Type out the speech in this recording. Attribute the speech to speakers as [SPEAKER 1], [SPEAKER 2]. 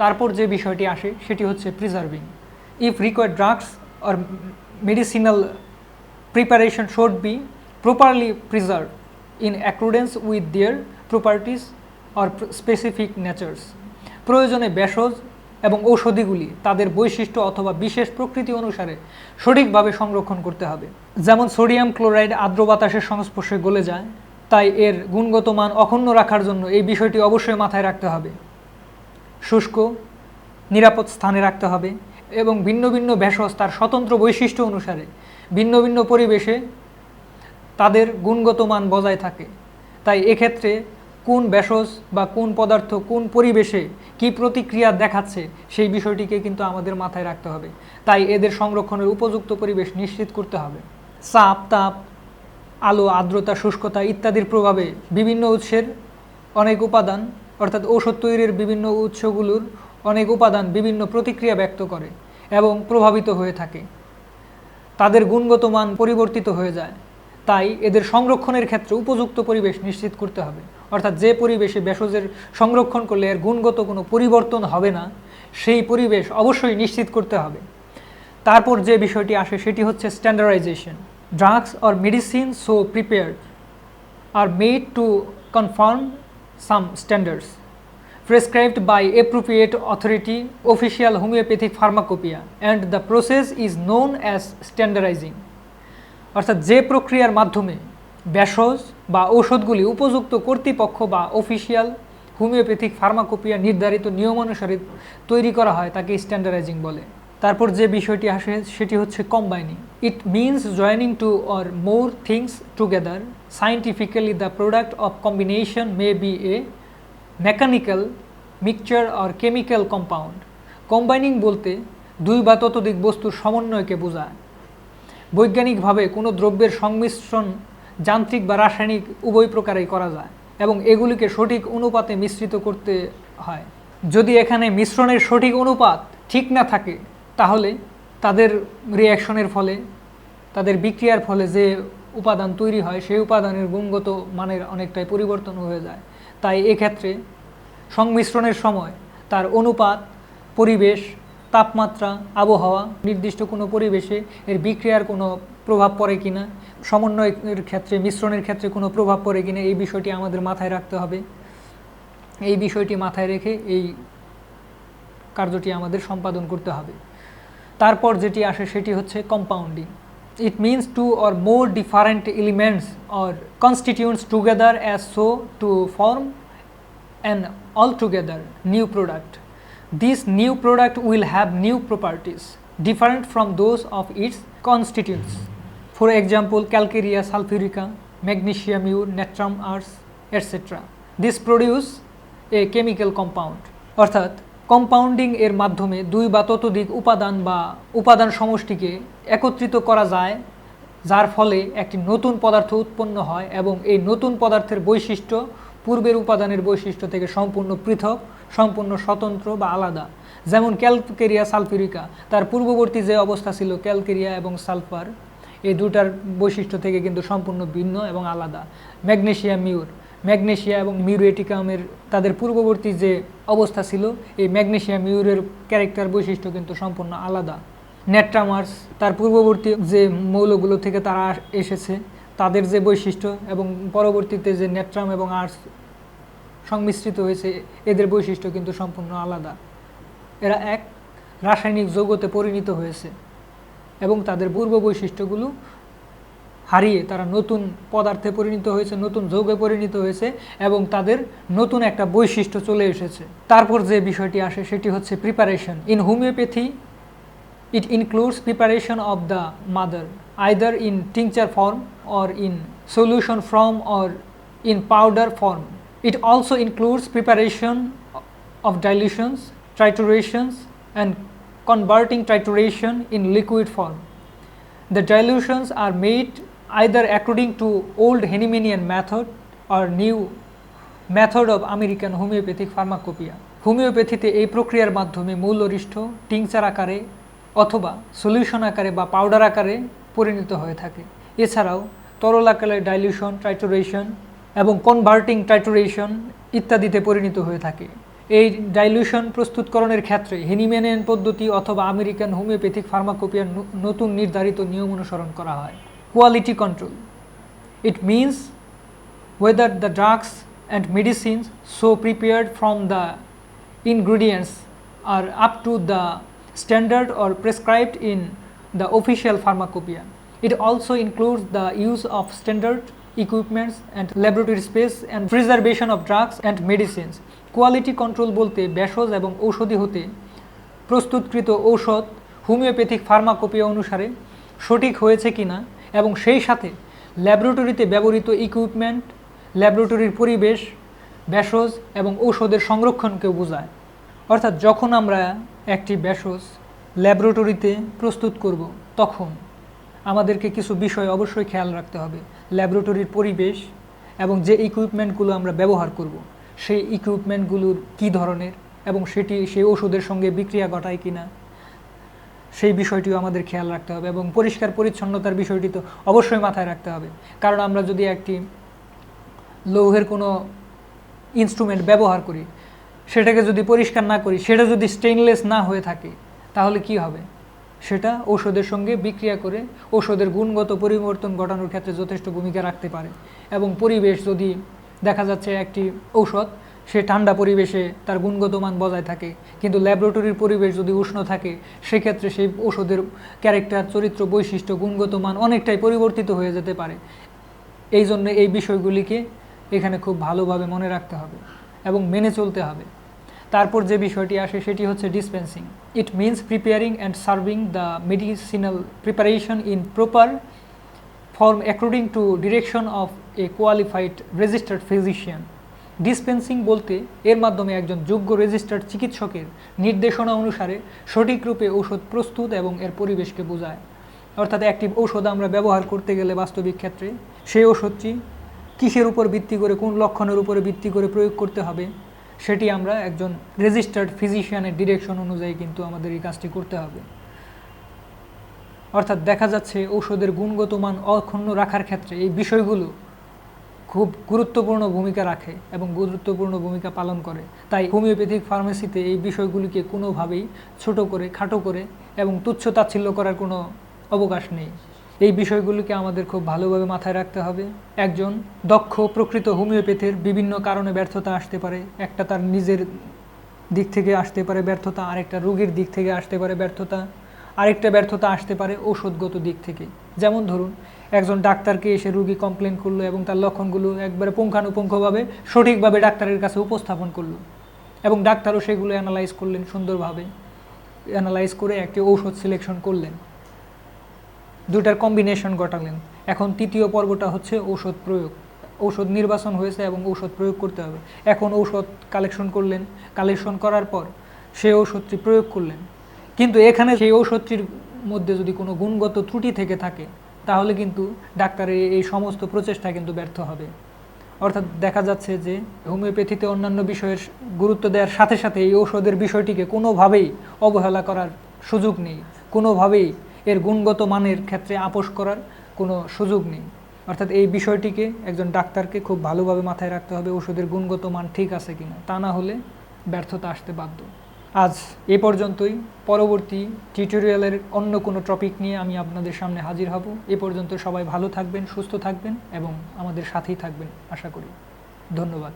[SPEAKER 1] তারপর যে বিষয়টি আসে, সেটি হচ্ছে preserving if required drugs or medicinal preparation should be properly preserve in accordance with their properties or specific natures প্রয়োজনে ভেষজ এবং ঔষধিগুলি তাদের বৈশিষ্ট্য অথবা বিশেষ প্রকৃতি অনুসারে সঠিকভাবে সংরক্ষণ করতে হবে। যেমন সোডিয়াম ক্লোরাইড আর্দ্র বাতাসের সংস্পর্শে গলে যায়, তাই এর গুণগত মান অক্ষুণ্ণ রাখার জন্য এই বিষয়টি অবশ্যই মাথায় রাখতে হবে। শুষ্ক, নিরাপদ স্থানে রাখতে হবে এবং ভিন্ন ভিন্ন ভেষজ তার স্বতন্ত্র বৈশিষ্ট্য অনুসারে ভিন্ন ভিন্ন পরিবেশে তাদের গুণগত মান বজায় থাকে। তাই এক্ষেত্রে কোন ভেষজ বা কোন পদার্থ কোন পরিবেশে কি প্রতিক্রিয়া দেখাচ্ছে সেই বিষয়টিকে কিন্তু আমাদের মাথায় রাখতে হবে। তাই এদের সংরক্ষণের উপযুক্ত পরিবেশ নিশ্চিত করতে হবে। চাপ তাপ, আলো, আর্দ্রতা, শুষ্কতা ইত্যাদির প্রভাবে বিভিন্ন উৎসের অনেক উপাদান অর্থাৎ ওষুধ তৈরির বিভিন্ন উৎসগুলোর অনেক উপাদান বিভিন্ন প্রতিক্রিয়া ব্যক্ত করে এবং প্রভাবিত হয়ে থাকে। তাদের গুণগত মান পরিবর্তিত হয়ে যায়। তাই এদের সংরক্ষণের ক্ষেত্রে উপযুক্ত পরিবেশ নিশ্চিত করতে হবে। অর্থাৎ যে পরিবেশে ভেষজের সংরক্ষণ করলে এর গুণগত কোনো পরিবর্তন হবে না, সেই পরিবেশ অবশ্যই নিশ্চিত করতে হবে। তারপর যে বিষয়টি আসে সেটি হচ্ছে standardization drugs or medicine so prepared are made to conform some standards. Prescribed by appropriate authority, official homeopathic pharmacopoeia, and the process is known as standardizing. অর্থাৎ যে প্রক্রিয়ার মাধ্যমে ভেষজ বা ঔষধগুলি উপযুক্ত কর্তৃপক্ষ বা অফিসিয়াল হোমিওপ্যাথিক ফার্মাকোপিয়া নির্ধারিত নিয়মানুসারে তৈরি করা হয়, তাকে স্ট্যান্ডার্ডাইজিং বলে। তারপর যে বিষয়টি আসে, সেটি হচ্ছে combining it means joining two or more things together scientifically the product of combination may be a mechanical mixture or chemical compound combining বলতে দুই বা ততোধিক বস্তুর সমন্বয়কে বোঝায়। বৈজ্ঞানিকভাবে কোনো দ্রব্যের সংমিশ্রণ যান্ত্রিক বা রাসায়নিক উভয় প্রকারেই করা যায় এবং এগুলিকে সঠিক অনুপাতে মিশ্রিত করতে হয়। যদি এখানে মিশ্রণের সঠিক অনুপাত ঠিক না থাকে, তাহলে তাদের রিয়াকশনের ফলে, তাদের বিক্রিয়ার ফলে যে উপাদান তৈরি হয়, সেই উপাদানের গুণগত মানের অনেকটাই পরিবর্তন হয়ে যায়। তাই এক্ষেত্রে সংমিশ্রণের সময় তার অনুপাত, পরিবেশ, তাপমাত্রা, আবহাওয়া, নির্দিষ্ট কোনো পরিবেশে এর বিক্রিয়ার কোনো প্রভাব পড়ে কিনা, সমন্বয়ের ক্ষেত্রে, মিশ্রণের ক্ষেত্রে কোনো প্রভাব পড়ে কিনা, এই বিষয়টি আমাদের মাথায় রাখতে হবে। এই বিষয়টি মাথায় রেখে এই কার্যটি আমাদের সম্পাদন করতে হবে। তারপর যেটি আসে সেটি হচ্ছে compounding It means two or more different elements or constituents together as so to form an altogether new product. This new product will have new properties different from those of its constituents. For example, calcarea sulfurica, magnesium ure, natrum ars, etc. This produce a chemical compound. অর্থাৎ compounding এর মাধ্যমে দুই বা ততোধিক উপাদান বা উপাদান সমষ্টিকে একত্রিত করা যায়, যার ফলে একটি নতুন পদার্থ উৎপন্ন হয় এবং এই নতুন পদার্থের বৈশিষ্ট্য পূর্বের উপাদানের বৈশিষ্ট্য থেকে সম্পূর্ণ পৃথক, সম্পূর্ণ স্বতন্ত্র বা আলাদা। যেমন ক্যালকেরিয়া সালফিরিকা তার পূর্ববর্তী যে অবস্থা ছিল ক্যালকেরিয়া এবং সালফার, এই দুটার বৈশিষ্ট্য থেকে কিন্তু সম্পূর্ণ ভিন্ন এবং আলাদা। ম্যাগনেশিয়া মিউর ম্যাগনেশিয়া এবং মিউরেটিকামের তাদের পূর্ববর্তী যে অবস্থা ছিল, এই ম্যাগনেশিয়া মিউরের ক্যারেক্টার বৈশিষ্ট্য কিন্তু সম্পূর্ণ আলাদা। নেট্রামার্স, তার পূর্ববর্তী যে মৌলগুলো থেকে তারা এসেছে, তাদের যে বৈশিষ্ট্য এবং পরবর্তীতে যে নেট্রাম এবং আর্টস সংমিশ্রিত হয়েছে, এদের বৈশিষ্ট্য কিন্তু সম্পূর্ণ আলাদা। এরা এক রাসায়নিক যৌগতে পরিণত হয়েছে এবং তাদের পূর্ব বৈশিষ্ট্যগুলো হারিয়ে তারা নতুন পদার্থে পরিণত হয়েছে, নতুন যৌগে পরিণত হয়েছে এবং তাদের নতুন একটা বৈশিষ্ট্য চলে এসেছে। তারপর যে বিষয়টি আসে সেটি হচ্ছে preparation in homoeopathy it includes preparation of the mother either in tincture form or in solution form or in powder form it also includes preparation of dilutions triturations and converting trituration in liquid form the dilutions are made either according to old Hahnemannian method or new method of American homeopathic pharmacopoeia. হোমিওপ্যাথিতে এই প্রক্রিয়ার মাধ্যমে মৌলরিষ্ঠ, tincture আকারে অথবা solution আকারে বা powder আকারে পরিণত হয়ে থাকে। এছাড়াও তরল আকারে ডাইলিউশন ট্রাইটোরেশন এবং কনভার্টিং ট্রাইটোরেশন ইত্যাদিতে পরিণত হয়ে থাকে। এই ডাইলিউশন প্রস্তুতকরণের ক্ষেত্রে হেনিম্যানিয়ান পদ্ধতি অথবা আমেরিকান হোমিওপ্যাথিক ফার্মাকোপিয়ার নতুন নির্ধারিত নিয়ম অনুসরণ করা হয়। Quality control it means whether the drugs and medicines so prepared from the ingredients are up to the standard or prescribed in the official pharmacopoeia. It also includes the use of standard equipments and laboratory space and preservation of drugs and medicines. Quality control বলতে ভেষজ এবং ঔষধি হতে প্রস্তুতকৃত ঔষধ homeopathic pharmacopoeia অনুসারে সঠিক হয়েছে কিনা এবং সেই সাথে ল্যাবরেটরিতে ব্যবহৃত ইকুইপমেন্ট ল্যাবরেটরির পরিবেশ ব্যাসজ এবং ঔষধের সংরক্ষণকেও বোঝায়। অর্থাৎ যখন আমরা একটি ভেষজ ল্যাবরেটরিতে প্রস্তুত করব, তখন আমাদেরকে কিছু বিষয় অবশ্যই খেয়াল রাখতে হবে। ল্যাবরেটরির পরিবেশ এবং যে ইকুইপমেন্টগুলো আমরা ব্যবহার করব, সেই ইকুইপমেন্টগুলোর কী ধরনের এবং সেটি সেই ওষুধের সঙ্গে বিক্রিয়া ঘটায় কিনা সেই বিষয়টিও আমাদের খেয়াল রাখতে হবে এবং পরিষ্কার পরিচ্ছন্নতার বিষয়টি তো অবশ্যই মাথায় রাখতে হবে। কারণ আমরা যদি একটি লৌহের কোনো ইনস্ট্রুমেন্ট ব্যবহার করি, সেটাকে যদি পরিষ্কার না করি, সেটা যদি স্টেইনলেস না হয়ে থাকে, তাহলে কি হবে? সেটা ঔষধের সঙ্গে বিক্রিয়া করে ঔষধের গুণগত পরিবর্তন ঘটানোর ক্ষেত্রে যথেষ্ট ভূমিকা রাখতে পারে। এবং পরিবেশ যদি দেখা যাচ্ছে একটি ঔষধ সে ঠান্ডা পরিবেশে তার গুণগত মান বজায় থাকে। কিন্তু ল্যাবরেটরির পরিবেশ যদি উষ্ণ থাকে, সেক্ষেত্রে সেই ওষুধের ক্যারেক্টার, চরিত্র বৈশিষ্ট্য গুণগত মান অনেকটাই পরিবর্তিত হয়ে যেতে পারে। এই জন্য এই বিষয়গুলিকে এখানে খুব ভালোভাবে মনে রাখতে হবে এবং মেনে চলতে হবে। তারপর যে বিষয়টি আসে, সেটি হচ্ছে dispensing it means preparing and serving the medicinal preparation in proper form according to direction of a qualified registered physician dispensing বলতে এর মাধ্যমে একজন যোগ্য রেজিস্টার্ড চিকিৎসকের নির্দেশনা অনুসারে সঠিক রূপে ঔষধ প্রস্তুত এবং এর পরিবেশকে বোঝায়। অর্থাৎ একটি ঔষধ আমরা ব্যবহার করতে গেলে বাস্তবিক ক্ষেত্রে সেই ঔষধটি কিসের উপর ভিত্তি করে, কোন লক্ষণের উপরে ভিত্তি করে প্রয়োগ করতে হবে, সেটি আমরা একজন রেজিস্টার্ড ফিজিশিয়ানের ডিরেকশন অনুযায়ী কিন্তু আমাদের এই কাজটি করতে হবে। অর্থাৎ দেখা যাচ্ছে ঔষধের গুণগত মান অক্ষুণ্ণ রাখার ক্ষেত্রে এই বিষয়গুলো খুব গুরুত্বপূর্ণ ভূমিকা রাখে এবং গুরুত্বপূর্ণ ভূমিকা পালন করে। তাই হোমিওপ্যাথিক ফার্মেসিতে এই বিষয়গুলিকে কোনোভাবেই ছোট করে, খাটো করে এবং তুচ্ছ তাচ্ছিল্য করার কোনো অবকাশ নেই। এই বিষয়গুলিকে আমাদের খুব ভালোভাবে মাথায় রাখতে হবে। একজন দক্ষ প্রকৃত হোমিওপ্যাথের বিভিন্ন কারণে ব্যর্থতা আসতে পারে। একটা তার নিজের দিক থেকে আসতে পারে ব্যর্থতা, আরেকটা রোগীর দিক থেকে আসতে পারে ব্যর্থতা, আরেকটা ব্যর্থতা আসতে পারে ঔষধগত দিক থেকে। যেমন ধরুন একজন ডাক্তারকে এসে রুগী কমপ্লেন করল এবং তার লক্ষণগুলো একবারে পুঙ্খানুপুঙ্খভাবে সঠিকভাবে ডাক্তারের কাছে উপস্থাপন করল। এবং ডাক্তারও সেগুলো অ্যানালাইজ করলেন সুন্দরভাবে। অ্যানালাইজ করে একটি ঔষধ সিলেকশন করলেন। দুটার কম্বিনেশন ঘটালেন। এখন তৃতীয় পর্বটা হচ্ছে ঔষধ প্রয়োগ। ঔষধ নির্বাচন হয়েছে এবং ঔষধ প্রয়োগ করতে হবে। এখন ঔষধ কালেকশন করলেন। কালেকশন করার পর সেই ঔষধটি প্রয়োগ করলেন। কিন্তু এখানে সেই ঔষধটির মধ্যে যদি কোনো গুণগত ত্রুটি থেকে থাকে তাহলে কিন্তু ডাক্তারের এই সমস্ত প্রচেষ্টা কিন্তু ব্যর্থ হবে। অর্থাৎ দেখা যাচ্ছে যে হোমিওপ্যাথিতে অন্যান্য বিষয়ের গুরুত্ব দেওয়ার সাথে সাথে এই ঔষধের বিষয়টিকে কোনোভাবেই অবহেলা করার সুযোগ নেই। কোনোভাবেই এর গুণগত মানের ক্ষেত্রে আপোষ করার কোনো সুযোগ নেই। অর্থাৎ এই বিষয়টিকে একজন ডাক্তারকে খুব ভালোভাবে মাথায় রাখতে হবে ওষুধের গুণগত মান ঠিক আছে কিনা। তা না হলে ব্যর্থতা আসতে বাধ্য। আজ এ পর্যন্তই। পরবর্তী টিউটোরিয়ালের অন্য কোনো টপিক নিয়ে আমি আপনাদের সামনে হাজির হব। এ পর্যন্ত সবাই ভালো থাকবেন, সুস্থ থাকবেন এবং আমাদের সাথেই থাকবেন, আশা করি। ধন্যবাদ।